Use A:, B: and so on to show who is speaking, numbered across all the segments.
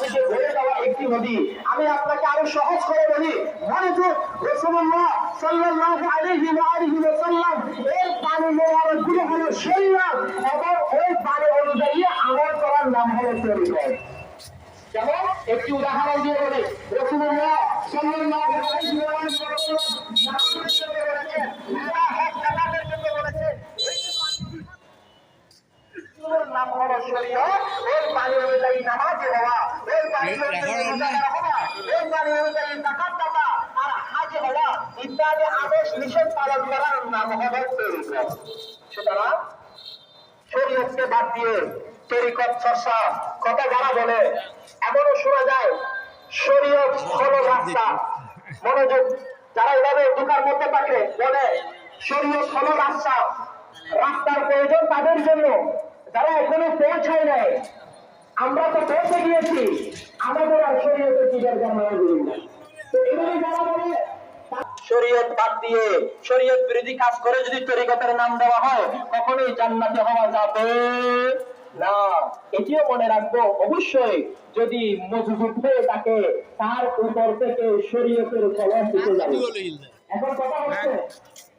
A: থেকে বয়ে যাওয়া একটি নদী। আমি আপনাকে আরও সহজ করে বলি একটি উদাহরণ দিয়ে বলি রসুল্লাহ আলিহি ওয়া সাল্লাম নামাজের জন্য বলেছেন যারা হক জাকাতের জন্য বলেছেন ওর নাম হলো শরীয়ত ওই পানি অনুযায়ী নামাজ হওয়া। ওই পানি অনুযায়ী রোজা হওয়া। ওই পানি অনুযায়ী যাকাত দেওয়া। আর হাজ হওয়া ইত্যাদি আদেশ নিষেধ পালন করার নাম হলো তরিকত সুতরাং শরীয়তকে বাদ দিয়ে তরিকত চর্চা কথা যারা বলে এমনও শোনা যায় শরীয়ত হলো রাস্তা। মনোযোগ যারা এভাবে ঢোকার মধ্যে থাকে বলে শরীয়ত হলো রাস্তা। রাস্তার প্রয়োজন তাদের জন্য। যারা এখনও পৌঁছায় নাই। আমরা তো পৌঁছে গিয়েছি। আমাদের আর শরীয়তের কি দরকার করি না? যারা বলে শরীয়ত বাদ দিয়ে শরীয়ত বিরোধী কাজ করে যদি তরিকতের নাম দেওয়া হয় কখনোই জান্নাতে হওয়া যাবে না। এটিও মনে রাখব অবশ্যই যদি মজবুত হয়ে থাকে তার উপর থেকে শরীয়তের কলম দিতে যাবে। এখন কথা হচ্ছে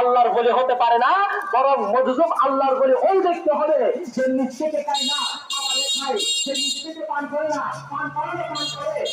A: আল্লাহর বলে হতে পারে না, বরং মধুসব আল্লাহর বলে ওই দেখতে হবে যে থেকে খায় না। সে নিচ থেকে পান করে না, পান করে পান করে।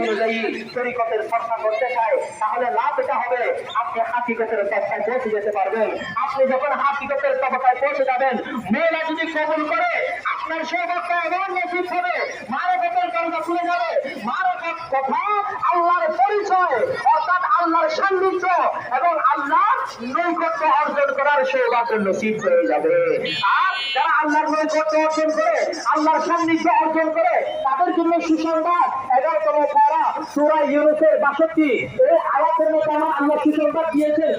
A: অনুযায়ী তরিকতের করতে চাই তাহলে লাভ এটা হবে আপনি হাকিকতের তবকায় যেতে পারবেন আপনি যখন হাকিকতের তবকায় পৌঁছে যাবেন মেয়েরা যদি কবুল করে আপনার সৌভাগ্য এমন নসিব হবে মারকতের দরজা খুলে যাবে মারকত কথা আল্লাহর পরিচয় অর্থাৎ আল্লাহর সান্নিধ্য এবং আল্লাহর নৈকট্য অর্জন করার সৌভাগ্য নসিব হয়ে যাবে। আর যারা আল্লাহর নৈকট্য অর্জন করে, আল্লাহর সান্নিধ্য অর্জন করে, তাদের জন্য সুসংবাদ। এগারোতম পারা, সুরা ইউনুসের বাষট্টি। এই আয়াতের মধ্যে আমার আল্লাহ সুসংবাদ দিয়েছেন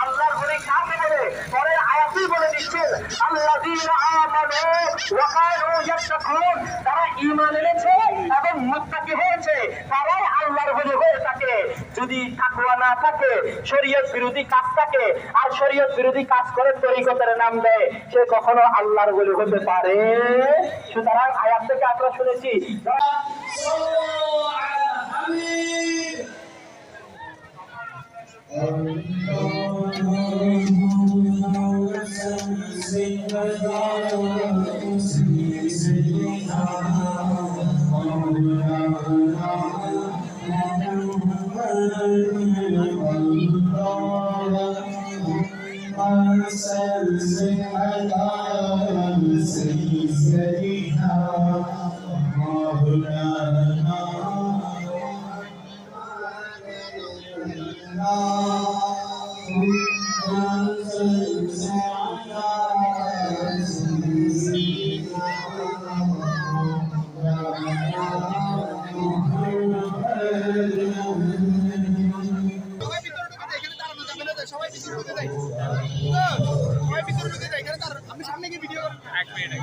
A: আল্লাহর বলে আয়াতেই বলে দিচ্ছেন আল্লাযীনা আমানু ওয়া হয়েছে। তারাই আল্লাহর বলি হয়ে থাকে। যদি তাকওয়া না থাকে, শরীয়ত বিরোধী কাজ থাকে। আর শরীয়ত বিরোধী কাজ করে তরিকতের নাম দেয়, সে কখনো আল্লাহর বলি হতে পারে। সুতরাং আয়াত থেকে আমরা শুনেছি
B: Thank you. সবাই ভিতরে সবাই ভিতরে
C: ঢুকে এখানে তার
B: আমি সামনে গিয়ে ভিডিও এক মিনিট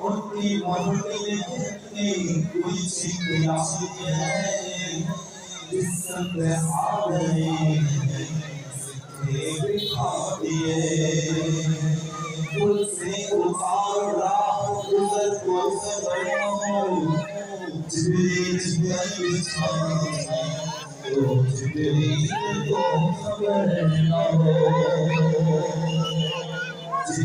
B: اٹھتی بولتی ہے سی پیاسی آ हो